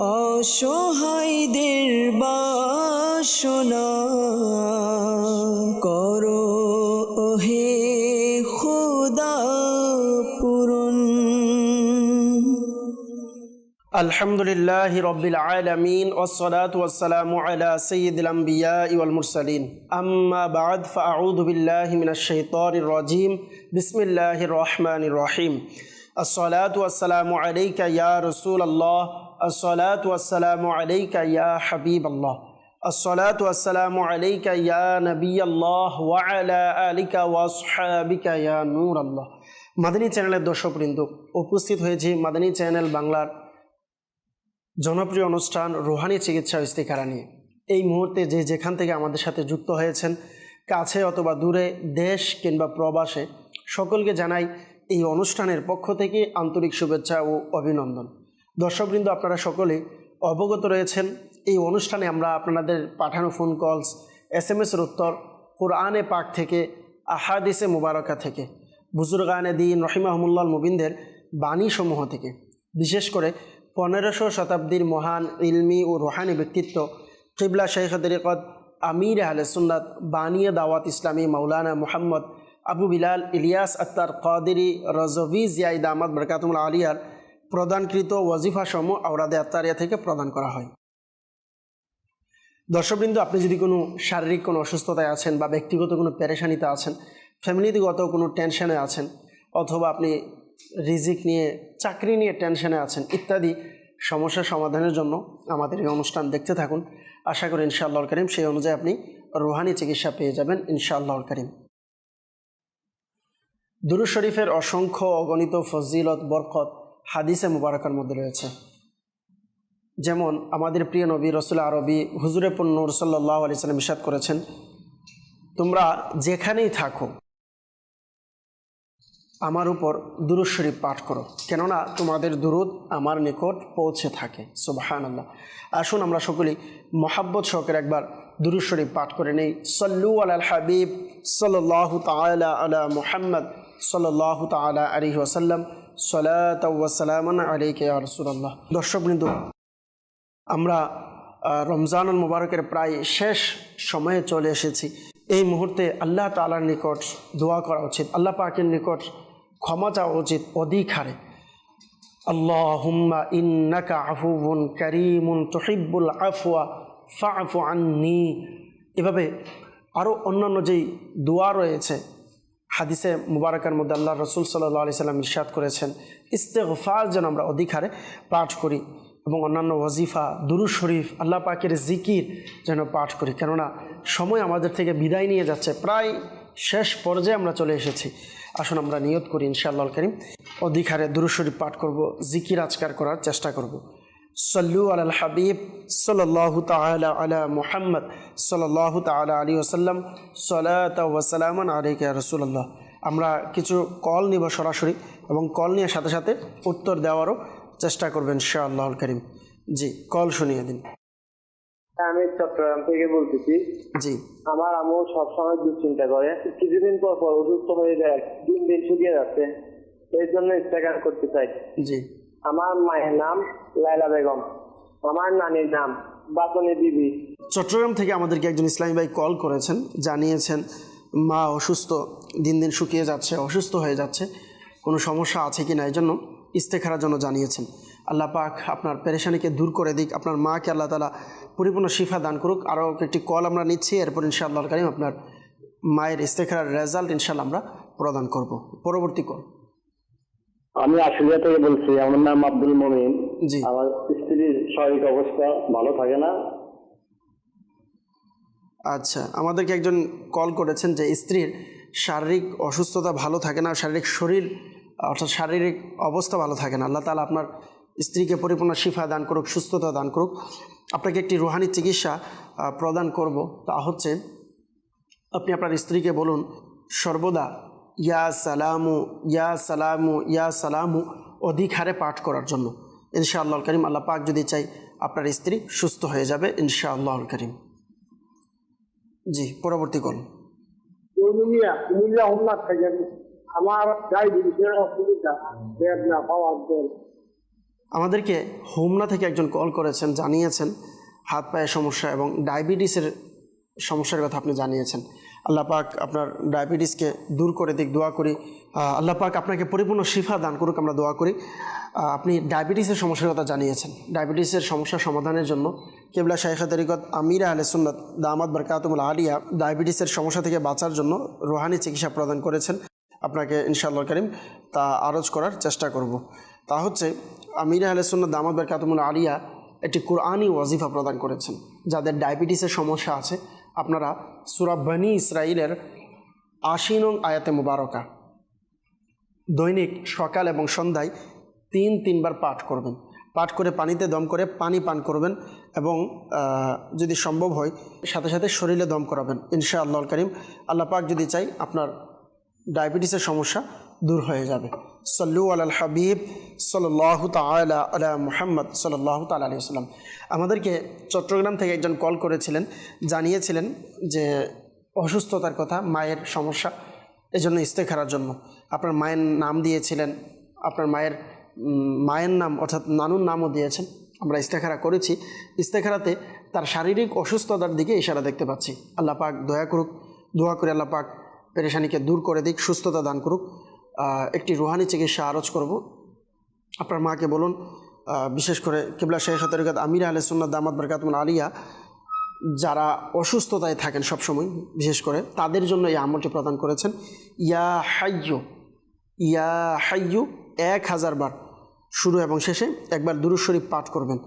অসহায়দের বাসনা করো। হে খোদা পূরণ। আলহামদুলিল্লাহ রবিল আলমিন ওসলাত ওসালাম আলা সঈদুলাম্বিয়া ইউল মুরসালিন। আম্মা বাদ ফাউদুবিল্লাহ মিনাশাইতর রাজিম। বিসমিল্লাহ রহমান রহিম। আসসালাতু ওসালাম আলাইকা ইয়া রসুল আল্লাহ الصلاة والسلام عليك يا حبيب الله الصلاة والسلام عليك يا نبي الله وعلى آلك وأصحابك يا نور الله মাদানী চ্যানেলের দর্শকবৃন্দ উপস্থিত হয়েছি মাদানী চ্যানেল বাংলার জনপ্রিয় অনুষ্ঠান রোহানি চিকিৎসা ও ইস্তিকারা নিয়ে এই মুহূর্তে যে যেখান থেকে আমাদের সাথে যুক্ত হয়েছেন কাছে অথবা দূরে দেশ কিংবা প্রবাসে সকলকে জানাই এই অনুষ্ঠানের পক্ষ থেকে আন্তরিক শুভেচ্ছা ও অভিনন্দন দর্শকবৃন্দ, আপনারা সকলে অবগত রয়েছেন। এই অনুষ্ঠানে আমরা আপনাদের পাঠানো ফোন কলস এস এম এসের উত্তর, কোরআনে পাক থেকে, আহাদিসে মুবারকা থেকে, বুজুরগানে দিন রহিমাহমুল্লাল মুবিনদের বাণীসমূহ থেকে। বিশেষ করে পনেরোশো শতাব্দীর মহান ইলমি ও রোহানি ব্যক্তিত্ব কিবলা শেখ তরিকত আমির আহলে সুন্নাত বানিয়া দাওয়াত ইসলামী মৌলানা মোহাম্মদ আবু বিলাল ইলিয়াস আত্তার কাদেরি রজভি জিয়াইদ আহমদ বরকাতুল আলিয়ার প্রদানকৃত ওয়াজিফাসমূহ আওরাদে আত্মারিয়া থেকে প্রদান করা হয়। দর্শকবৃন্দ, আপনি যদি কোনো শারীরিক কোনো অসুস্থতায় আছেন বা ব্যক্তিগত কোনো পেরেশানিতে আছেন, ফ্যামিলিগত কোনো টেনশনে আছেন, অথবা আপনি রিজিক নিয়ে, চাকরি নিয়ে টেনশনে আছেন ইত্যাদি সমস্যা সমাধানের জন্য আমাদের এই অনুষ্ঠান দেখতে থাকুন। আশা করি ইনশাআল্লাহ করিম সেই অনুযায়ী আপনি রুহানি চিকিৎসা পেয়ে যাবেন ইনশাআল্লাহ করিম। দুরু শরীফের অসংখ্য অগণিত ফজিলত, বরকত হাদিসে মুবারকার মধ্যে রয়েছে। যেমন আমাদের প্রিয় নবী রসুল আরবি হুজুরে পন্নুর সাল্লাহ আলি সাল্লাম ইসাদ করেছেন, তোমরা যেখানেই থাকো, আমার উপর দুরুদ শরীফ পাঠ করো। কেননা তোমাদের দুরুদ আমার নিকট পৌঁছে থাকে। সুবাহান আল্লাহ আসুন আমরা সকলেই মোহাব্বত শখের একবার দুরুদ শরীফ পাঠ করে নেই। সল্লু আল হাবিব সাল্লাহ তালা আলা মুহাম্মদ সাল্লাহ তালা আলী ওসাল্লাম সালাতাম আলিকে রসুল্লাহ আমরা আহ, রমজানুল মুবারকের প্রায় শেষ সময়ে চলে এসেছি। এই মুহূর্তে আল্লাহ তালার নিকট দোয়া করা উচিত আল্লাহ পাকের নিকট ক্ষমা চাওয়া উচিত অধিক হারে ইন্নাকা আফুবুন করিমুন তহিব্বুল আফওয়া ফাফু আন্নি। এভাবে আরও অন্যান্য যেই দোয়া রয়েছে হাদিসে মুবারকার মধ্যে আল্লাহ রসুল সাল্লাহ আলি সাল্লাম ইরশাদ করেছেন, ইস্তেগফার যেন আমরা অধিক হারে পাঠ করি এবং অন্যান্য ওয়াজিফা দুরু শরীফ, আল্লাহ পাকের জিকির যেন পাঠ করি। কেননা, সময় আমাদের থেকে বিদায় নিয়ে যাচ্ছে, প্রায় শেষ পর্যায়ে আমরা চলে এসেছি। আসুন আমরা নিয়ত করি ইনশাআল্লাহ করিম অধিক হারে দুরু শরীফ পাঠ করব, জিকির আজকার করার চেষ্টা করব। সল্লু আল হাবিব সাল্লাহ তালা আলা মুহাম্মদ সাল্লাহ তালা আলী ওসাল্লাম সালাত ওয়াসালামান আলিকা রসুল্লাহ আমরা কিছু কল নিব সরাসরি এবং কল নিয়ে সাথে সাথে উত্তর দেওয়ারও চেষ্টা করবেন শাহ আল্লাহ করিম। জি কল শুনিয়ে দিন। আমি চট্টগ্রাম থেকে বলতেছি। জি। আমার আম্মু সবসময় দুশ্চিন্তা করে। কিছুদিন পর পর অসুস্থ হয়ে যায় দিন দিন শুকিয়ে যাচ্ছে। এই জন্য ইস্তেকার করতে চাই। জি। আমার মায়ের নাম লাইলা বেগম। আমার নানির নাম বাতনি বিবি। চট্টগ্রাম থেকে আমাদেরকে একজন ইসলামী ভাই কল করেছেন, জানিয়েছেন, মা অসুস্থ, দিন দিন শুকিয়ে যাচ্ছে, অসুস্থ হয়ে যাচ্ছে, কোনো সমস্যা আছে কি না এই জন্য ইস্তেখারার জন্য জানিয়েছেন। আল্লাহ পাক আপনার পেরেশানিকে দূর করে দিক, আপনার মাকে আল্লাহ তালা পরিপূর্ণ শিফা দান করুক। আরও একটি কল আমরা নিচ্ছি, এরপর ইনশাআল্লাহ কারিম আপনার মায়ের ইস্তেখারার রেজাল্ট ইনশাল্লাহ আমরা প্রদান করব। পরবর্তী কল। আমি আশুলিয়া থেকে বলছি আমার নাম আব্দুল মমিন। জি। আমার স্ত্রীর শারীরিক অবস্থা ভালো থাকে না। আচ্ছা আমাদেরকে একজন কল করেছেন যে স্ত্রীর শারীরিক অসুস্থতা ভালো থাকে না শারীরিক শরীর অর্থাৎ শারীরিক অবস্থা ভালো থাকে না। আল্লাহ তালা আপনার স্ত্রীকে পরিপূর্ণ শিফা দান করুক সুস্থতা দান করুক। আপনাকে একটি রুহানি চিকিৎসা প্রদান করব। তা হচ্ছে আপনি আপনার স্ত্রীকে বলুন সর্বদা ইয়া সালামু ইয়া সালামু ইয়া সালামু অধিক হারে পাঠ করার জন্য। ইনশাআল্লাহ করিম আল্লাহ পাক যদি চাই আপনার স্ত্রী সুস্থ হয়ে যাবে ইনশাআল্লাহ করিম। জি পরবর্তী কল। আমার অসুবিধা পাওয়ার জন্য। আমাদেরকে হোমনা থেকে একজন কল করেছেন জানিয়েছেন হাত পায়ের সমস্যা এবং ডায়াবেটিসের সমস্যার কথা আপনি জানিয়েছেন। আল্লাহ পাক আপনার ডায়াবেটিসকে দূর করে দিক, দোয়া করি। আল্লাহ পাক আপনাকে পরিপূর্ণ শিফা দান করুক, আমরা দোয়া করি। আপনি ডায়াবেটিসের সমস্যার কথা জানিয়েছেন। ডায়াবেটিসের সমস্যা সমাধানের জন্য কেবলা শাইখা তরিকত আমিরা আলে সুন্নত দামাদ বরকাতুমুল আলিয়া ডায়াবেটিসের সমস্যা থেকে বাঁচার জন্য রোহানি চিকিৎসা প্রদান করেছেন। আপনাকে ইনশাআল্লাহ করিম তা আরজ করার চেষ্টা করব। তা হচ্ছে, আমিরা আলে সুন্নত দামাদ বরকাতুমুল আলিয়া একটি কোরআনই ওয়াজিফা প্রদান করেছেন, যাদের ডায়াবেটিসের সমস্যা আছে। আপনারা সুরাবানি ইসরায়েলের আশি নং আয়াতে মুবারকা দৈনিক সকাল এবং সন্ধ্যায় তিন তিনবার পাঠ করবেন। পাঠ করে পানিতে দম করে পানি পান করবেন এবং যদি সম্ভব হয়, সাথে সাথে শরীরে দম করাবেন। ইনশা আল্লাহ করিম আল্লাহ পাক যদি চাই আপনার ডায়াবেটিসের সমস্যা দূর হয়ে যাবে। সল্লু আল হাবিব সাল্লাহ তালা আলা মুহাম্মদ সল্লাহ তাল আলি সাল্লাম আমাদেরকে চট্টগ্রাম থেকে একজন কল করেছিলেন, জানিয়েছিলেন যে অসুস্থতার কথা, মায়ের সমস্যা, এজন্য ইস্তেখারার জন্য। আপনার মায়ের নাম দিয়েছিলেন, আপনার মায়ের মায়ের নাম অর্থাৎ নানুর নামও দিয়েছেন। আমরা ইস্তেখারা করেছি। ইস্তেখারাতে তার শারীরিক অসুস্থতার দিকে ইশারা দেখতে পাচ্ছি। আল্লাহ পাক দয়া করুক, দোয়া করে আল্লাহ পাক পেরেশানিকে দূর করে দিক, সুস্থতা দান করুক। একটি রুহানি চিকিৎসা আরজ করব। আপনার মাকে বলুন বিশেষ করে কিবলা শেখ তরিকাত আমির আলহ সুন্নাদ দামাদ বরকাতমুল আলিয়া, যারা অসুস্থতায় থাকেন সবসময়, বিশেষ করে তাদের জন্য এই আমলটি প্রদান করেছেন। ইয়া হাইয়ু ইয়া হাইয়ু এক হাজার বার শুরু এবং শেষে একবার দুরুদ শরীফ পাঠ করবেন।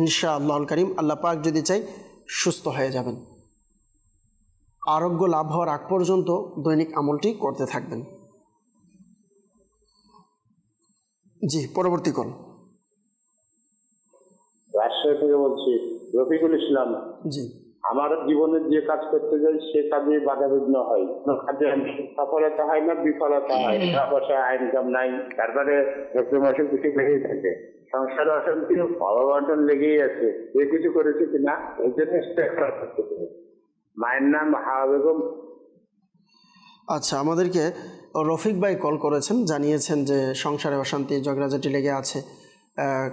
ইনশা আল্লাহ করিম, আল্লাহ পাক যদি চাই সুস্থ হয়ে যাবেন। আরোগ্য লাভ হওয়ার আগ পর্যন্ত দৈনিক আমলটি করতে থাকবেন। জি পরবর্তী কল রাজশাহী থেকে বলছি রফিকুল ইসলাম জি। আমার জীবনে যে কাজ করতে যাই সে কাজে বাধা বিঘ্ন হয়। কাজে সফলতা হয় না বিফলতা হয়। টাকা পয়সা ইনকাম নাই। তারপরে একটু মাসে কিছু লেগেই থাকে। সংসার অশান্তি অভাবন্টন লেগেই আছে। এ কিছু করেছে কিনা এই জন্য। মায়ের নাম হাওয়া বেগম আচ্ছা আমাদেরকে রফিক ভাই কল করেছেন জানিয়েছেন যে সংসারে অশান্তি ঝগড়াঝাটি লেগে আছে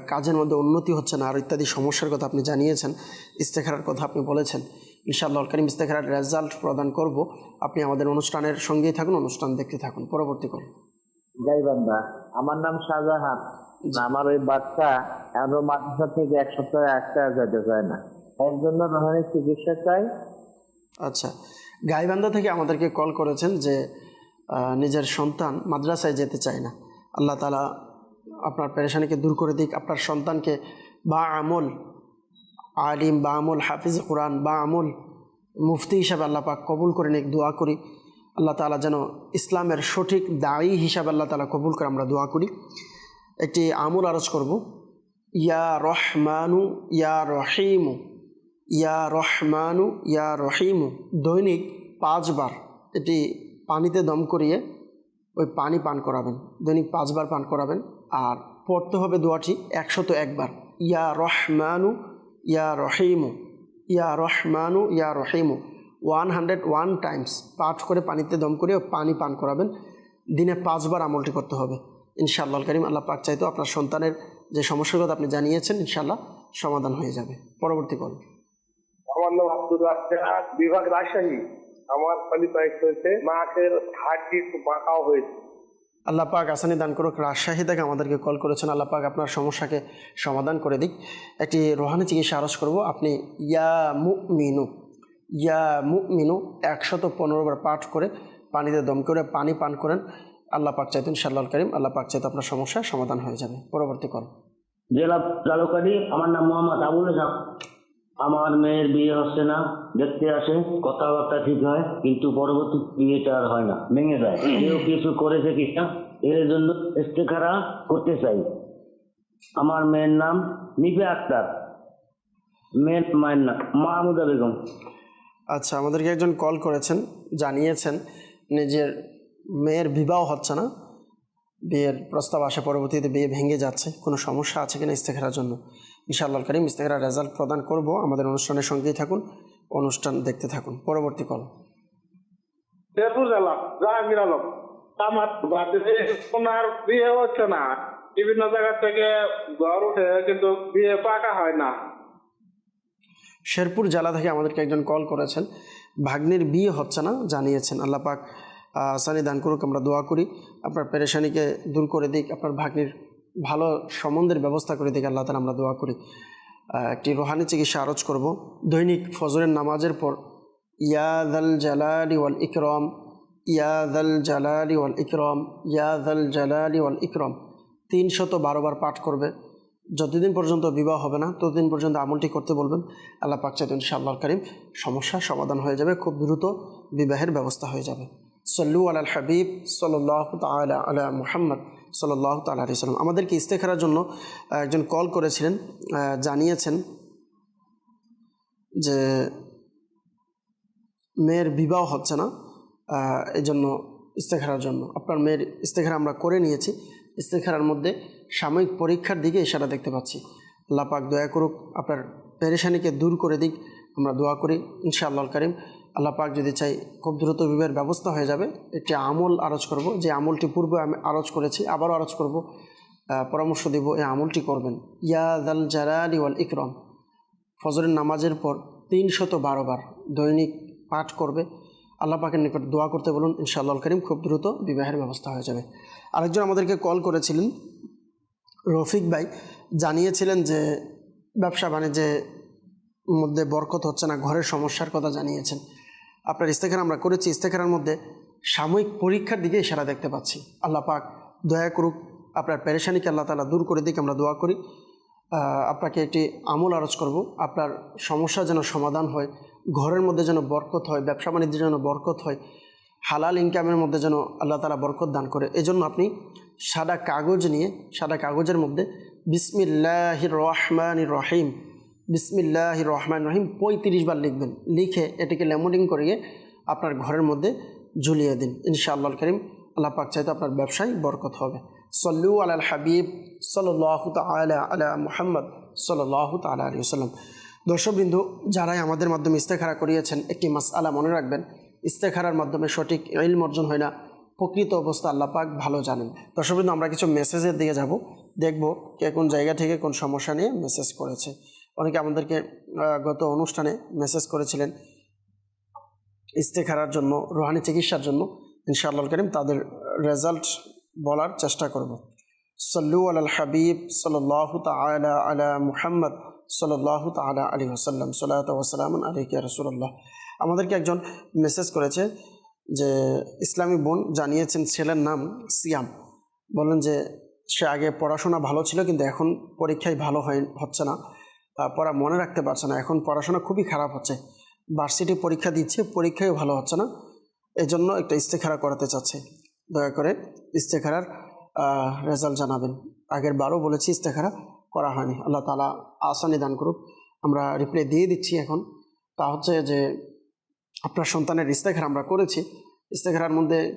কাজের মধ্যে উন্নতি হচ্ছে না আর ইত্যাদি সমস্যার কথা আপনি জানিয়েছেন ইস্তেখারার কথা আপনি বলেছেন। ইনশাআল্লাহ করিম ইস্তেখারার রেজাল্ট প্রদান করব। আপনি আমাদের অনুষ্ঠানের সঙ্গেই থাকুন অনুষ্ঠান দেখতে থাকুন। পরবর্তী কল। গাইবান্ধা আমার নাম শাহজাহান। আমার ওই বাচ্চা এখনও মাদ্রাসা থেকে এক সপ্তাহে একটা যেতে চায় না। এর জন্য চিকিৎসা চাই। আচ্ছা। গাইবান্ধা থেকে আমাদেরকে কল করেছেন যে নিজের সন্তান মাদ্রাসায় যেতে চায় না। আল্লাহ তালা আপনার পেরেশানিকে দূর করে দিক। আপনার সন্তানকে বা আমল আলিম, বা আমল হাফিজ কোরআন, বা আমল মুফতি হিসাবে আল্লাহ পাক কবুল করে নিক, দোয়া করি। আল্লাহ তালা যেন ইসলামের সঠিক দায়ী হিসাবে আল্লাহ তালা কবুল করে আমরা দোয়া করি। একটি আমল আরজ করব। ইয়া রহমানু, ইয়া রহিমু। ইয়া রহমানু, ইয়া রহিমু, দৈনিক পাঁচবার এটি পানিতে দম করিয়ে ওই পানি পান করাবেন। দৈনিক পাঁচবার পান করাবেন। আর পড়তে হবে দোয়াটি একশত একবার। ইয়া রহমানু, ইয়া রহিমু, ইয়া রহমানু, ইয়া রহিমু। ওয়ান হান্ড্রেড ওয়ান টাইমস পাঠ করে পানিতে দম করে পানি পান করাবেন। দিনে পাঁচবার আমলটি করতে হবে। ইনশাআল্লাহ করিম, আল্লাহ পাক চাইতো আপনার সন্তানের যে সমস্যার কথা আপনি জানিয়েছেন, ইনশাআল্লাহ সমাধান হয়ে যাবে। পরবর্তী কল। আমার নাম আব্দুল রাজ্জাক। বিভাগ রাজশাহী আমার কোয়ালিফাইড হয়েছে। মাকের হাড়টি একটু বাঁকাও হয়েছে। আল্লাহ পাক আসানি দান করুক। রাজশাহী থেকে আমাদেরকে কল করেছেন। আল্লাহ পাক আপনার সমস্যাকে সমাধান করে দিক। একটি রোহানি চিকিৎসা আরজ করব। আপনি ইয়া মু মিনু ইয়া মু মিনু একশত পনেরো বার পাঠ করে পানিতে দম করে পানি পান করেন। আল্লাহ পাক চাইতেন সাল্লাহ করিম। আল্লাহ পাক চাইতে আপনার সমস্যা সমাধান হয়ে যাবে। পরবর্তী কল। জেলা জালুকারি আমার নাম মোহাম্মদ আবুল আমার মেয়ের বিয়ে হচ্ছে না দেখতে আসে কথাবার্তা ঠিক হয় কিন্তু পরবর্তী বিয়েটা আর হয় না ভেঙে যায়। কেউ কিছু করেছে কিনা এর জন্য ইস্তেখারা করতে চাই। আমার মেয়ের নাম নিপে আক্তার। মেয়ের মায়ের নাম মাহমুদা বেগম। আচ্ছা আমাদেরকে একজন কল করেছেন জানিয়েছেন নিজের মেয়ের বিবাহ হচ্ছে না বিয়ের প্রস্তাব আসে পরবর্তীতে বিয়ে ভেঙে যাচ্ছে কোনো সমস্যা আছে কিনা ইস্তেখারার জন্য? ইনশাআল্লাহ করিম ইস্তেখারার রেজাল্ট প্রদান করব। আমাদের অনুষ্ঠানের সঙ্গেই থাকুন অনুষ্ঠান দেখতে থাকুন। পরবর্তী কল ফেরুজ আলম জাহাঙ্গীর আলম। আমার ওনার বিয়ে হচ্ছে না। বিভিন্ন জায়গা থেকে ঘর উঠে কিন্তু বিয়ে পাকা হয় না। শেরপুর জেলা থেকে আমাদেরকে একজন কল করেছেন। ভাগ্নির বিয়ে হচ্ছে না জানিয়েছেন। আল্লাহ পাক আসানি দান করুক আমরা দোয়া করি। আপনার পেরেশানিকে দূর করে দিক। আপনার ভাগ্নির ভালো সম্বন্ধের ব্যবস্থা করে দিক আল্লাহ তালা আমরা দোয়া করি। একটি রোহানি চিকিৎসা আরজ করব। দৈনিক ফজরের নামাজের পর ইয়াদাল জালালি ওয়াল ইকরম ইয়াদাল জালালি ওয়াল ইকরম ইয়াদাল জালালি ওয়াল ইকরম। তিনশত বারোবার পাঠ করবে। যতদিন পর্যন্ত বিবাহ হবে না, ততদিন পর্যন্ত আমলটি করতে বলবেন। আল্লাহ পাক চাইতেন ইনশাআল্লাহ করিম সমস্যার সমাধান হয়ে যাবে, খুব দ্রুত বিবাহের ব্যবস্থা হয়ে যাবে। সল্লু আল হাবিব সাল্লাহ তালা আলা মুহাম্মদ। সাল্লাহ তালা আলি সাল্লাম আমাদেরকে ইস্তেখারার জন্য একজন কল করেছিলেন জানিয়েছেন যে মেয়ের বিবাহ হচ্ছে না এই জন্য ইস্তেখারার জন্য। আপনার মেয়ের ইস্তেখারা আমরা করে নিয়েছি। ইস্তেখারার মধ্যে সাময়িক পরীক্ষার দিকে ইশারা দেখতে পাচ্ছি। আল্লাহ দয়া করুক, আপনার পেরেশানিকে দূর করে দিক, আমরা দোয়া করি। ইনশাআল্লাহ করিম আল্লাহ পাক যদি চাই খুব দ্রুত বিবাহের ব্যবস্থা হয়ে যাবে। একটি আমল আরজ করব। যে আমলটি পূর্বে আমি আরজ করেছি, আবারও আরজ করব। পরামর্শ দেব এই আমলটি করবেন। ইয়াদাল জালালি ওয়াল ইকরম। ফজরের নামাজের পর তিনশত বারো বার দৈনিক পাঠ করবে। আল্লাহ পাকের নিকট দোয়া করতে বলুন, ইনশাআল্লাহ করিম খুব দ্রুত বিবাহের ব্যবস্থা হয়ে যাবে। আরেকজন আমাদেরকে কল করেছিলেন, রফিক ভাই, জানিয়েছিলেন যে ব্যবসা বাণিজ্যে মধ্যে বরকত হচ্ছে না, ঘরের সমস্যার কথা জানিয়েছেন। আপনার ইস্তেখার আমরা করেছি, ইস্তেখারের মধ্যে সাময়িক পরীক্ষার দিকে ইশারা দেখতে পাচ্ছি। আল্লাহ পাক দয়া করুক, আপনার পেরেশানিকে আল্লাহ তালা দূর করে দিক, আমরা দোয়া করি। আপনাকে একটি আমল আরজ করব। আপনার সমস্যা যেন সমাধান হয়, ঘরের মধ্যে যেন বরকত হয়, ব্যবসা বাণিজ্যে যেন বরকত হয়, হালাল ইনকামের মধ্যে যেন আল্লাহ তালা বরকত দান করে। এজন্য আপনি সাদা কাগজ নিয়ে, সাদা কাগজের মধ্যে বিসমিল্লাহ রহমান রহিম বিসমিল্লাহ রহমান রহিম পঁয়ত্রিশ বার লিখবেন। লিখে এটিকে লেমনিং করিয়ে আপনার ঘরের মধ্যে ঝুলিয়ে দিন। ইনশাআল্লাহ করিম আল্লাহ পাক চাইতে আপনার ব্যবসায় বরকত হবে। সল্লু আল হাবিব সাল্লাহ তালা আলা মুহাম্মদ সাল্লাহ তালা আলী সাল্লাম দর্শকবৃন্দু, যারাই আমাদের মাধ্যমে ইস্তেখারা করিয়েছেন, একটি মাস আলা মনে রাখবেন। ইস্তেখারার মাধ্যমে সঠিক ইলম অর্জন হয় না। প্রকৃত অবস্থা আল্লাহ পাক ভালো জানেন। দর্শকবৃন্দু, আমরা কিছু মেসেজের দিকে যাব। দেখব কে কোন জায়গা থেকে কোন সমস্যা নিয়ে মেসেজ করেছে। অনেকে আমাদেরকে গত অনুষ্ঠানে মেসেজ করেছিলেন ইস্তেখারার জন্য, রোহানি চিকিৎসার জন্য। ইনশাআল্লাহ করিম তাদের রেজাল্ট বলার চেষ্টা করব। সল্লু আল হাবিব সাল্লাহ তালা আলা মুহাম্মদ সাল্লাহ তালা আলী ওসাল্লাম সাল্লাহ ওসালাম আলিকা রসুল্লাহ আমাদেরকে একজন মেসেজ করেছে যে, ইসলামী বোন জানিয়েছেন ছেলের নাম সিয়াম। বললেন যে, সে আগে পড়াশোনা ভালো ছিল, কিন্তু এখন পরীক্ষায় ভালো হয়, হচ্ছে না। পড়া মনে রাখতে পারছে না। এখন পড়াশোনা খুবই খারাপ হচ্ছে। ভার্সিটি পরীক্ষা দিচ্ছে, পরীক্ষায় ভালো হচ্ছে না। এই জন্য একটা ইস্তেখারা করাতে চাচ্ছে। দয়া করে ইস্তেখারার রেজাল্ট জানাবেন। আগের বারও বলেছি ইস্তেখারা করা হয়নি। আল্লাহ তালা আসানি দান করুক। আমরা রিপ্লাই দিয়ে দিচ্ছি এখন। তা হচ্ছে যে, আপনার সন্তানের ইস্তেখারা আমরা করেছি। ইস্তেখারার মধ্যে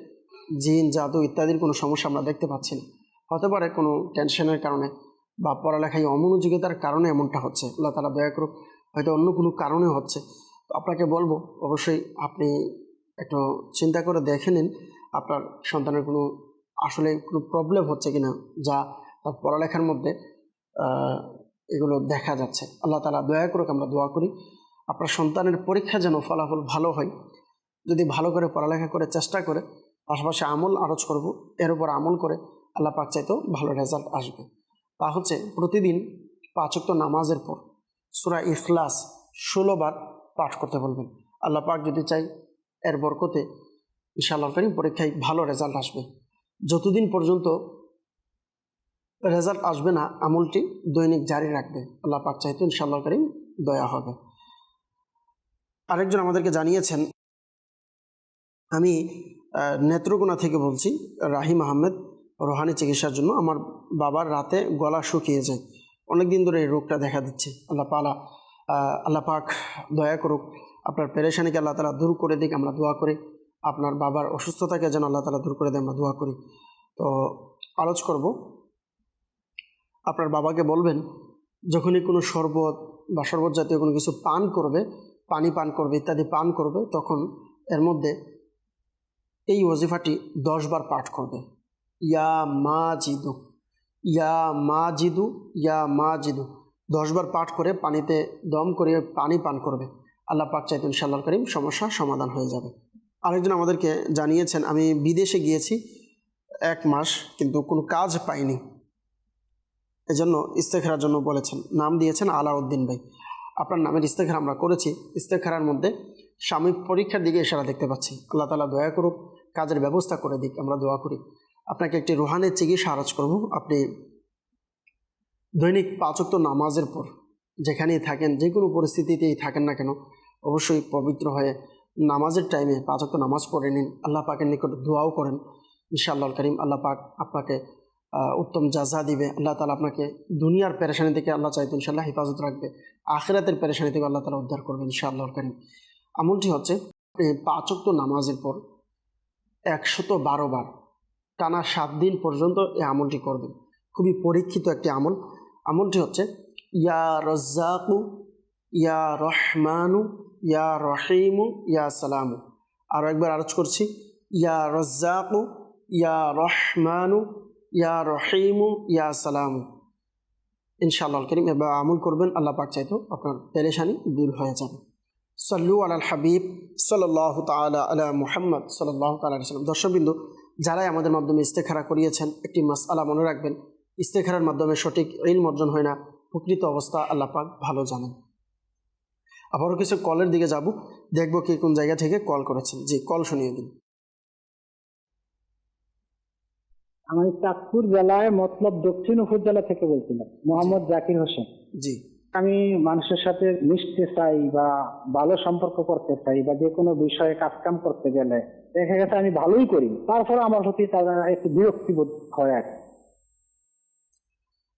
জিন, জাদু ইত্যাদির কোনো সমস্যা আমরা দেখতে পাচ্ছি না। হতে পারে কোনো টেনশনের কারণে। বা পড়ালেখায় অমনোযোগিতার কারণে এমনটা হচ্ছে। আল্লাহ তালা দয়া করুক, হয়তো অন্য কোনো কারণে হচ্ছে। আপনাকে বলব, অবশ্যই আপনি একটু চিন্তা করে দেখে নিন, আপনার সন্তানের কোনো আসলে কোনো প্রবলেম হচ্ছে কিনা, যা তার পড়ালেখার মধ্যে এগুলো দেখা যাচ্ছে। আল্লাহ তালা দয়া করুক, আমরা দোয়া করি, আপনার সন্তানের পরীক্ষা যেন ফলাফল ভালো হয়। যদি ভালো করে পড়ালেখা করে চেষ্টা করে, পাশাপাশি আমল আরজ করব, এর উপর আমল করে আল্লাহ পাক চাইতেও ভালো রেজাল্ট আসবে। তা হচ্ছে প্রতিদিন পাঁচক্ত নামাজের পর। সুরা ইখলাস ষোলোবার পাঠ করতে বলবেন। আল্লাহ পাক যদি চাই এর বরকতে ইনশাআল্লাহ করিম পরীক্ষায় ভালো রেজাল্ট আসবে। যতদিন পর্যন্ত রেজাল্ট আসবে না, আমলটি দৈনিক জারি রাখবে। আল্লাহ পাক চাইতে ইনশাআল্লাহ করিম দয়া হবে। আরেকজন আমাদেরকে জানিয়েছেন, আমি নেত্রকোনা থেকে বলছি, রাহিম আহমেদ। রোহানি চিকিৎসার জন্য আমার বাবার রাতে গলা শুকিয়ে যায়। অনেক দিন ধরে এই রোগটা দেখা দিচ্ছে। আল্লাহ পালা আল্লাহ পাক দয়া করুক, আপনার পেরেশানিকে আল্লাহ তালা দূর করে দিক, আমরা দোয়া করি। আপনার বাবার অসুস্থতাকে যেন আল্লাহ তালা দূর করে দেয়, আমরা দোয়া করি। তো আলোচ করব, আপনার বাবাকে বলবেন, যখনই কোনো শরবত বা শরবত জাতীয় কোনো কিছু পান করবে, পানি পান করবে, ইত্যাদি পান করবে, তখন এর মধ্যে এই ওজিফাটি দশবার পাঠ করবে। ইয়া মা জিদু ইয়া মাজিদু, ইয়া মা মাজিদু। দশবার পাঠ করে পানিতে দম করে পানি পান করবে। আল্লাহ পাক চাইতেন ইনশাআল্লাহ করিম সমস্যা সমাধান হয়ে যাবে। আরেকজন আমাদেরকে জানিয়েছেন, আমি বিদেশে গিয়েছি এক মাস, কিন্তু কোনো কাজ পাইনি। এজন্য ইস্তেখারার জন্য বলেছেন। নাম দিয়েছেন আলাউদ্দিন ভাই। আপনার নামের ইস্তেখার আমরা করেছি। ইস্তেখারার মধ্যে সাময়িক পরীক্ষার দিকে ইশারা দেখতে পাচ্ছি। আল্লাহ তালা দয়া করুক, কাজের ব্যবস্থা করে দিক, আমরা দোয়া করি। আপনাকে একটি রোহানের চিকিৎসা আরজ করব। আপনি দৈনিক পাঁচক্ত নামাজের পর যেখানেই থাকেন, যে কোনো পরিস্থিতিতেই থাকেন না কেন, অবশ্যই পবিত্র হয়ে নামাজের টাইমে পাঁচক্ত নামাজ পড়ে নিন। আল্লাহ পাকের নিকট দোয়াও করেন। ইনশাআল্লাহ করিম আল্লাহ পাক আপনাকে উত্তম যাজা দিবে। আল্লাহ তালা আপনাকে দুনিয়ার পেরেশানি থেকে আল্লাহ চাইতে ইনশাল্লাহ হেফাজত রাখবে। আখেরাতের পেরেশানি থেকে আল্লাহ তালা উদ্ধার করবে ইনশাআল্লাহ করিম। আমলটি হচ্ছে পাঁচক্ত নামাজের পর একশত বারো বার টানা সাত দিন পর্যন্ত এই আমলটি করবেন। খুবই পরীক্ষিত একটি আমল। আমলটি হচ্ছে, ইয়া রজ্জাকু, ইয়া রহমানু, ইয়া রহিমু, ইয়া সালামু। আরও একবার আরজ করছি, ইয়া রজ্জাকু, ইয়া রহমানু, ইয়া রহিমু, ইয়া সালামু। ইনশাআল্লাহ করিম এবার আমল করবেন, আল্লাহ পাক চাইতো আপনার পেরেশানি দূর হয়ে যাবে। সল্লু আলাল হাবিব সাল্লাহ তালা আলা মুহাম্মদ সাল্লাহ তালা সাল্লাম দর্শকবিন্দু যারাই আমাদের মাধ্যমে ইস্তেখারা করিয়েছেন একটি মাস আলা মনে রাখবেন। ইস্তেখারার মাধ্যমে সঠিক ঋণ অর্জন হয় না প্রকৃত অবস্থা আল্লাহ পাক ভালো জানেন। আবারও কিছু কলের দিকে যাব দেখব কে কোন জায়গা থেকে কল করেছেন। জি কল শুনিয়ে দিন। আমি চাঁদপুর জেলায় মতলব দক্ষিণ উপজেলা থেকে বলছিলাম মোহাম্মদ জাকির হোসেন। জি। আমি মানুষের সাথে মিশতে চাই বা ভালো সম্পর্ক করতে চাই বা যে কোনো বিষয়ে কাজকাম করতে গেলে, দেখা গেছে আমি ভালোই করি। তারপর আমার প্রতি তারা একটু বিরক্তি বোধ হয় আর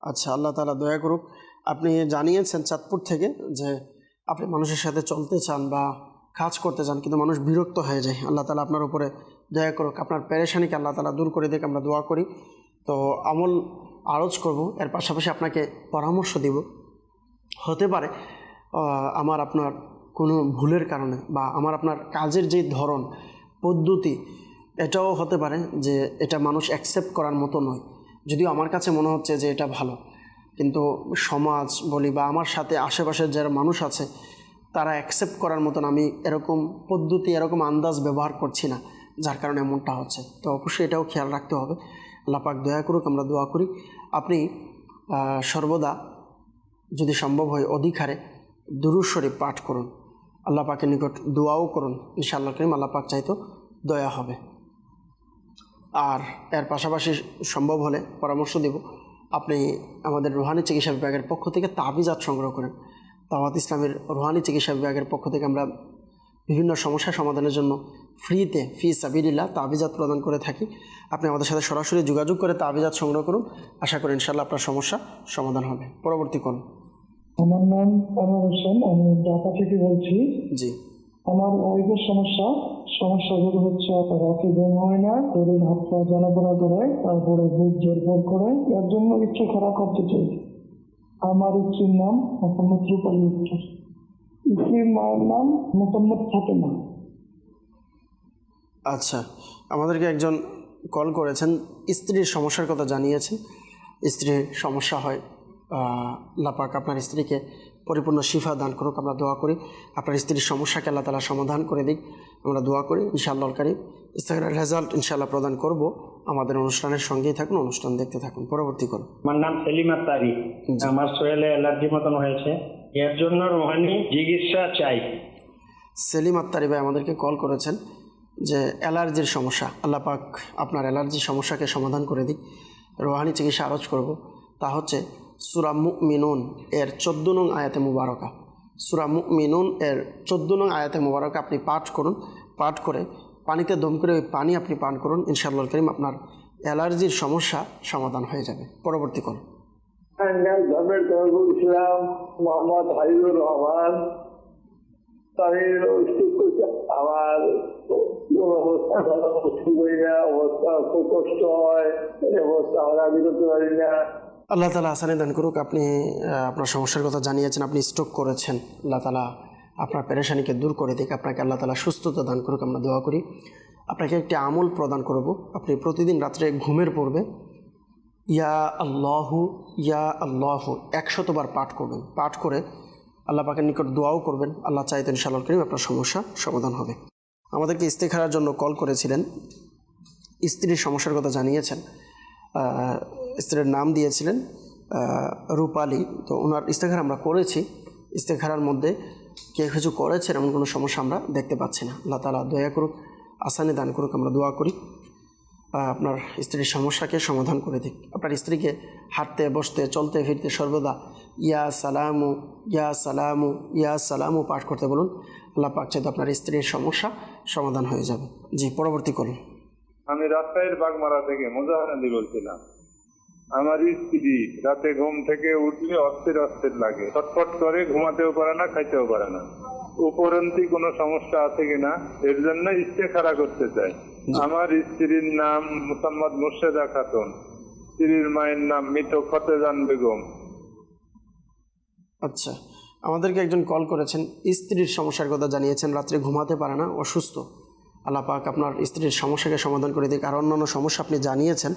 আচ্ছা আল্লাহ তালা দয়া করুক। আপনি জানিয়েছেন চাঁদপুর থেকে যে আপনি মানুষের সাথে চলতে চান বা কাজ করতে চান, কিন্তু মানুষ বিরক্ত হয়ে যায়। আল্লাহ তালা আপনার উপরে দয়া করুক। আপনার পেরেশানিকে আল্লাহ তালা দূর করে দিক, আমরা দোয়া করি। তো আমল আরজ করব। এর পাশাপাশি আপনাকে পরামর্শ দিব। হতে পারে আমার আপনার কোনো ভুলের কারণে বা আমার আপনার কাজের যে ধরন, পদ্ধতি, এটাও হতে পারে যে এটা মানুষ অ্যাকসেপ্ট করার মতো নয়। যদিও আমার কাছে মনে হচ্ছে যে এটা ভালো, কিন্তু সমাজ বলি বা আমার সাথে আশেপাশের যারা মানুষ আছে, তারা অ্যাকসেপ্ট করার মতন আমি এরকম পদ্ধতি, এরকম আন্দাজ ব্যবহার করছি না, যার কারণে এমনটা হচ্ছে। তো অবশ্যই এটাও খেয়াল রাখতে হবে। আল্লাহ পাক দয়া করুক, আমরা দোয়া করি। আপনি সর্বদা যদি সম্ভব হয় অধিকারে দুরুস্বরে পাঠ করুন। আল্লাহ পাকের নিকট দোয়াও করুন। ইনশাআল্লাহ করিম আল্লাহ পাক চাইতো দয়া হবে। আর এর পাশাপাশি সম্ভব হলে পরামর্শ দেব, আপনি আমাদের রুহানি চিকিৎসা বিভাগের পক্ষ থেকে তাবিজাত সংগ্রহ করেন। তাওয়াত ইসলামের রুহানি চিকিৎসা বিভাগের পক্ষ থেকে আমরা বিভিন্ন সমস্যা সমাধানের জন্য ফ্রিতে ফি সাবিরিল্লাহ তাবিজাত প্রদান করে থাকি। আপনি আমাদের সাথে সরাসরি যোগাযোগ করে তাবিজাত সংগ্রহ করুন। আশা করি ইনশাল্লাহ আপনার সমস্যা সমাধান হবে। পরবর্তী কোন আমার নাম অমর হোসেন আমি ঢাকা থেকে বলছি। জি। আমার ওয়াইফের সমস্যা সমস্যাগুলো হচ্ছে রাতে ঘুম হয় না শরীর হাত পা জ্বালাপোড়া করে তারপরে বুক জোরপোর করে এর জন্য ইচ্ছে খারাপ করতে চাই। আমার স্ত্রীর নাম মোহাম্মদ রূপালী উত্তর। স্ত্রীর মায়ের নাম মোহাম্মদ ফাতেমা। আচ্ছা আমাদেরকে একজন কল করেছেন, স্ত্রীর সমস্যার কথা জানিয়েছেন। স্ত্রীর সমস্যা হয় আহ, আল্লাহ পাক আপনার স্ত্রীকে পরিপূর্ণ শিফা দান করুক আমরা দোয়া করি। আপনার স্ত্রীর সমস্যাকে আল্লাহ তালা সমাধান করে দিক আমরা দোয়া করি। ইনশাআল্লাহ কারিম ইস্তাগের রেজাল্ট ইনশাআল্লাহ প্রদান করব। আমাদের অনুষ্ঠানের সঙ্গেই থাকুন অনুষ্ঠান দেখতে থাকুন। পরবর্তী করুন আমার নাম সেলিমা তারি আমার শরীরে অ্যালার্জি মতন হয়েছে। এর জন্য রোহানি চিকিৎসা চাই। সেলিম আত্মারি ভাই আমাদেরকে কল করেছেন যে অ্যালার্জির সমস্যা। আল্লাহ পাক আপনার অ্যালার্জির সমস্যাকে সমাধান করে দিক। রোহানি চিকিৎসা আরজ করব। তা হচ্ছে সুরা মিনুন এর চোদ্দ নং আয়াতে মুবারকা। সুরা মিনুন এর চোদ্দ নং আয়াতে মুবারকা আপনি পাঠ করুন, পাঠ করে পানিতে দম করে ওই পানি আপনি পান করুন, ইনশাআল্লাহ করিম আপনার অ্যালার্জির সমস্যা সমাধান হয়ে যাবে। পরবর্তী করুন ইসলাম, মোহাম্মদ আমার অবস্থা খুব কষ্ট হয়, অবস্থা আমরা আমি করতে পারি না। আল্লাহ তালা আসানি দান করুক, আপনি আপনার সমস্যার কথা জানিয়েছেন, আপনি স্ট্রোক করেছেন, আল্লাহ তালা আপনার পেরেশানিকে দূর করে দিক, আপনাকে আল্লাহ তালা সুস্থতা দান করুক, আমরা দোয়া করি। আপনাকে একটি আমল প্রদান করব। আপনি প্রতিদিন রাত্রে ঘুমের পূর্বে ইয়া আল্লাহু ইয়া আল্লাহু একশতবার পাঠ করবেন। পাঠ করে আল্লাহ পাকের নিকট দোয়াও করবেন। আল্লাহ চাইতেন ইনশাআল্লাহ করিম, আপনার সমস্যা সমাধান হবে। আমাদেরকে ইস্তেখারার জন্য কল করেছিলেন। স্ত্রীর সমস্যার কথা জানিয়েছেন। স্ত্রীর নাম দিয়েছিলেন রূপালী। তো ওনার ইস্তেখার আমরা করেছি। ইস্তেখারার মধ্যে কে কিছু করেছেন এমন কোনো সমস্যা আমরা দেখতে পাচ্ছি না। আল্লাহ তালা দয়া করুক, আসানি দান করুক, আমরা দোয়া করি। আপনার স্ত্রীর সমস্যাকে সমাধান করে দিক। আপনার স্ত্রীকে হাঁটতে, বসতে, চলতে, ফিরতে সর্বদা ইয়া সালামু ইয়া সালামু ইয়া সালামু পাঠ করতে বলুন। আল্লাহ পাক চাইতে আপনার স্ত্রীর সমস্যা সমাধান হয়ে যাবে। জি, পরবর্তী করুন আমি রাজশাহীর বাগমারা থেকে মোজাহার আলী বলছিলাম। আমার স্ত্রী রাতে ঘুম থেকে উঠলে অস্থির অস্থির লাগে। ছটফট করে ঘুমাতেও পারে না খাইতেও পারে না। উপরন্তি কোনো সমস্যা আছে কিনা এর জন্য ইস্তেখারা করতে চাই। আমার স্ত্রীর নাম মোহাম্মদ মুর্শেদা খাতুন। স্ত্রীর মায়ের নাম মৃত খতেজান বেগম। আচ্ছা আমাদেরকে একজন কল করেছেন। স্ত্রীর সমস্যার কথা জানিয়েছেন রাত্রে ঘুমাতে পারে না অসুস্থ। আল্লাহ পাক আপনার স্ত্রীর সমস্যাকে সমাধান করে দিক। আর অন্যান্য সমস্যা আপনি জানিয়েছেন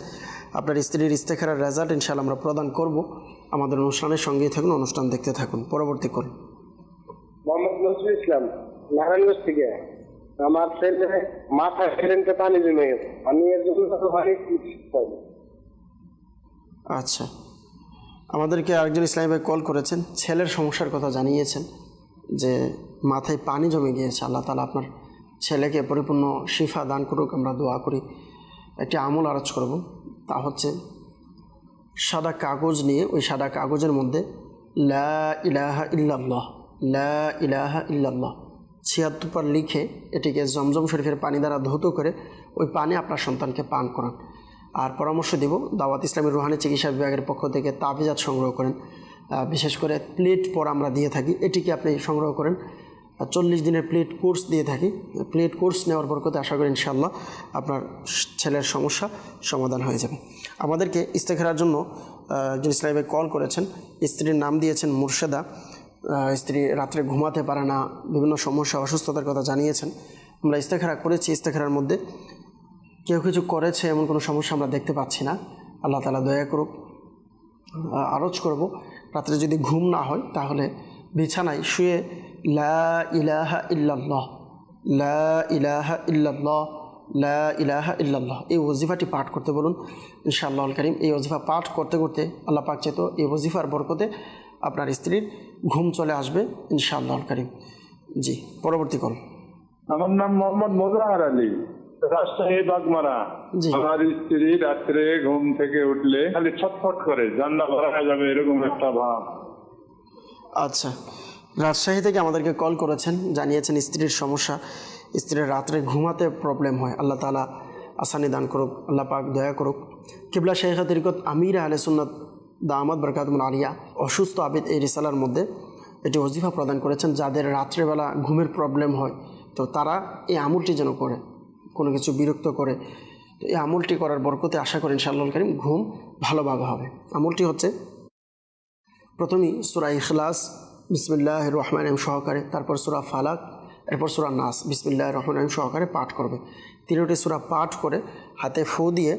আপনার স্ত্রীর ইস্তেখারের রেজাল্ট ইনশাআল্লাহ আমরা প্রদান করব। আমাদের অনুষ্ঠানের সঙ্গেই থাকুন অনুষ্ঠান দেখতে থাকুন। পরবর্তী করুন মোহাম্মদ নজরুল ইসলাম নারায়ণগঞ্জ থেকে। আমার ছেলে মাথা ফেরেনতে পানি জমে গেছে। আমি এর জন্য অনেক আচ্ছা। আমাদেরকে আরেকজন ইসলামী ভাই কল করেছেন ছেলের সমস্যার কথা জানিয়েছেন যে মাথায় পানি জমে গিয়েছে। আল্লাহ তালা আপনার ছেলেকে পরিপূর্ণ শিফা দান করুক, আমরা দোয়া করি। একটি আমল আরজ করব, তা হচ্ছে সাদা কাগজ নিয়ে, ওই সাদা কাগজের মধ্যে লা ইলাহা ইল্লাল্লাহ, লা ইলাহা ছিয়াত্তর পর লিখে এটিকে জমজম শরীফের পানি দ্বারা ধৌত করে ওই পানি আপনার সন্তানকে পান করান। আর পরামর্শ দিব, দাওয়াত ইসলামের রুহানি চিকিৎসা বিভাগের পক্ষ থেকে তাবিজাত সংগ্রহ করেন। বিশেষ করে প্লেট পর আমরা দিয়ে থাকি, এটিকে আপনি সংগ্রহ করেন। চল্লিশ দিনের প্লেট কোর্স দিয়ে থাকি। প্লেট কোর্স নেওয়ার পর বরকতে আশা করি ইনশাল্লাহ আপনার ছেলের সমস্যা সমাধান হয়ে যাবে। আমাদেরকে ইস্তেখারার জন্য একজন ইসলামে কল করেছেন, স্ত্রীর নাম দিয়েছেন মুর্শেদা। স্ত্রী রাত্রে ঘুমাতে পারে না, বিভিন্ন সমস্যা, অসুস্থতার কথা জানিয়েছেন। আমরা ইস্তেখারা করেছি ইস্তেখারার মধ্যে। কেউ কিছু করেছে, এমন কোনো সমস্যা আমরা দেখতে পাচ্ছি না। আল্লাহ তালা দয়া করুক। আরজ করব, রাত্রে যদি ঘুম না হয় তাহলে বিছানায় শুয়ে লা ইলাহা ইল্লাল্লাহ লা ইলাহা ইল্লাল্লাহ লা ইলাহা ইল্লাল্লাহ। এই ওজিফাটি পাঠ করতে বলুন ইনশাআল্লাহ আল করিম। এই ওজিফা পাঠ করতে করতে আল্লাহ পাক চেত এই ওজিফার বরকতে আপনার স্ত্রীর ঘুম চলে আসবে ইনশাআল্লাহ আল করিম। জি পরবর্তী কল। আমার নাম মোহাম্মদ মোজাহার আলী রাজশাহী বাগমারা। আমার স্ত্রী রাত্রে ঘুম থেকে উঠলে খালি ছটফট করে জান্না ভরা যাবে এরকম একটা ভাব। আচ্ছা। রাজশাহী থেকে আমাদেরকে কল করেছেন, জানিয়েছেন স্ত্রীর সমস্যা, স্ত্রীর রাত্রে ঘুমাতে প্রবলেম হয়। আল্লাহ তালা আসানি দান করুক, আল্লাহ পাক দয়া করুক। কিবলা শেখ তরিকত আমির আহলে সুন্নত দামাদ বরকাতমুল আলিয়া, অসুস্থ আবিদ এই রিসালার মধ্যে এটি অজিফা প্রদান করেছেন, যাদের রাত্রেবেলা ঘুমের প্রবলেম হয়। তো তারা এই আমলটি যেন করে, কোনো কিছু বিরক্ত করে। তো এই আমলটি করার বরকতে আশা করেন ইনশাআল্লাহ করিম ঘুম ভালোভাবে হবে। আমলটি হচ্ছে প্রথমেই সুরা ইখলাস বিসমিল্লাহ রহমান রহিম সহকারে তারপর সুরা ফালাক, এরপর সুরা নাস বিসমিল্লাহ রহমান রহিম সহকারে পাঠ করবে। তিনটি সুরা পাঠ করে হাতে ফু দিয়ে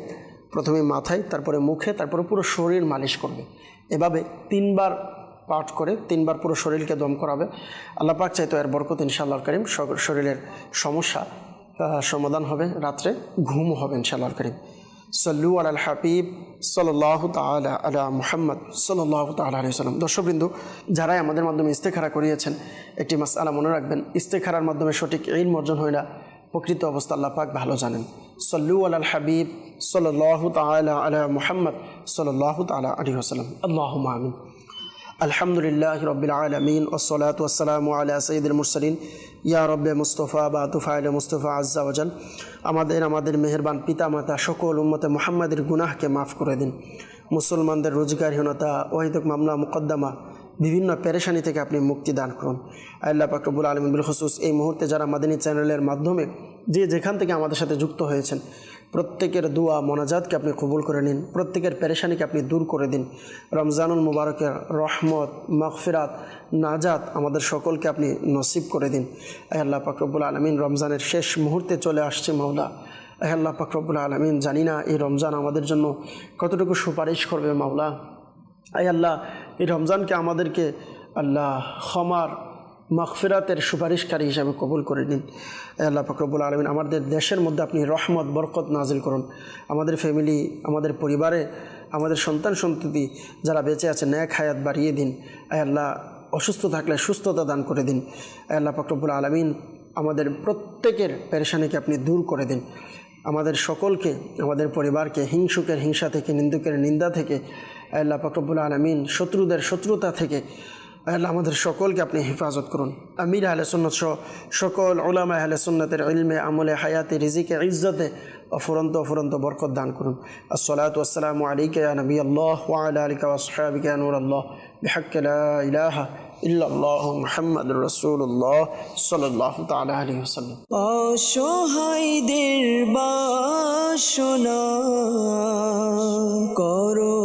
প্রথমে মাথায়, তারপরে মুখে, তারপরে পুরো শরীর মালিশ করবে। এভাবে তিনবার পাঠ করে তিনবার পুরো শরীরকে দম করাবে। আল্লাহ পাক চাইতো এর বরকত ইনশাআল্লাহ করিম শরীরের সমস্যা সমাধান হবে, রাত্রে ঘুম হবে ইনশাআল্লাহ করিম। সল্লু আল হাবিব সাল্লাহ তালা আলা মুহাম্মদ সাল্লাহ তালা আলি সাল্লাম দর্শকবৃন্দু, যারাই আমাদের মাধ্যমে ইস্তেখারা করিয়েছেন, একটি মাস আলা মনে রাখবেন, ইস্তেখারার মাধ্যমে সঠিক এই অর্জন হয় না প্রকৃত অবস্থা আল্লাহ পাক ভালো জানেন। সল্লু আলাল হাবিব সাল্লাহ তালা আলা মুহাম্মদ সাল্লাহ তালা আলী হাসালাম আল্লাহ আমিন। আলহামদুলিল্লাহ রবিল আলমিন ওসলাত ওসালাম আলা সঈদুল মুরসলিন। ইয়া রব্বে মুস্তফা বা তুফাইল মুস্তফা আজ্জা ওজান আমাদের আমাদের মেহরবান পিতামাতা সকল উম্মতে মোহাম্মদের গুনাহকে মাফ করে দিন। মুসলমানদের রোজগারহীনতা ওয়াহিদক মামলা, মুকদ্দমা, বিভিন্ন পেরেশানি থেকে আপনি মুক্তি দান করুন। আল্লাহ পাকবুল আলমিন বিল এই মুহূর্তে যারা মাদিনী চ্যানেলের মাধ্যমে যে যেখান থেকে আমাদের সাথে যুক্ত হয়েছেন প্রত্যেকের দোয়া মোনাজাতকে আপনি কবুল করে নিন, প্রত্যেকের পেরেশানিকে আপনি দূর করে দিন। রমজানুল মুবারকের রহমত, মগফিরাত, নাজাত আমাদের সকলকে আপনি নসিব করে দিন। আল্লাহ পাকরবুল আলমিন রমজানের শেষ মুহূর্তে চলে আসছে মাওলা। আল্লাহ পাকরবুল আলমিন, জানি না এই রমজান আমাদের জন্য কতটুকু সুপারিশ করবে মাওলা। আল্লাহ, এই রমজানকে আমাদেরকে আল্লাহ ক্ষমার মাগফিরাতের সুপারিশকারী হিসাবে কবুল করে নিন। আল্লাহ ফকরবুল আলমিন আমাদের দেশের মধ্যে আপনি রহমত, বরকত নাজিল করুন। আমাদের ফ্যামিলি আমাদের পরিবারে, আমাদের সন্তান সন্ততি যারা বেঁচে আছে, ন্যাক হায়াত বাড়িয়ে দিন। আল্লাহ, অসুস্থ থাকলে সুস্থতা দান করে দিন। আল্লাহ ফকরবুল আলমিন আমাদের প্রত্যেকের পেরেশানিকে আপনি দূর করে দিন। আমাদের সকলকে, আমাদের পরিবারকে হিংসুকের হিংসা থেকে, নিন্দুকের নিন্দা থেকে আল্লাহ ফকরবুল আলমিন শত্রুদের শত্রুতা থেকে আল্লাহ আমাদের সকলকে আপনি হেফাজত করুন। আমির আহলে সুন্নত সহ সকল ওলামা আহলে সুন্নতের ইলমে, আমলে, হায়াতে, রিজিকে, ইজ্জতে অফুরন্ত অফুরন্ত বরকত দান করুন। আসসালাতু আসসালামু আলিকা আল্লাহ বিহাক্কি লা ইলাহা ইল্লাল্লাহু মুহাম্মাদুর রাসূলুল্লাহ সাল্লাল্লাহু তাআলা আলাইহি অসহায়দের বাসনা করো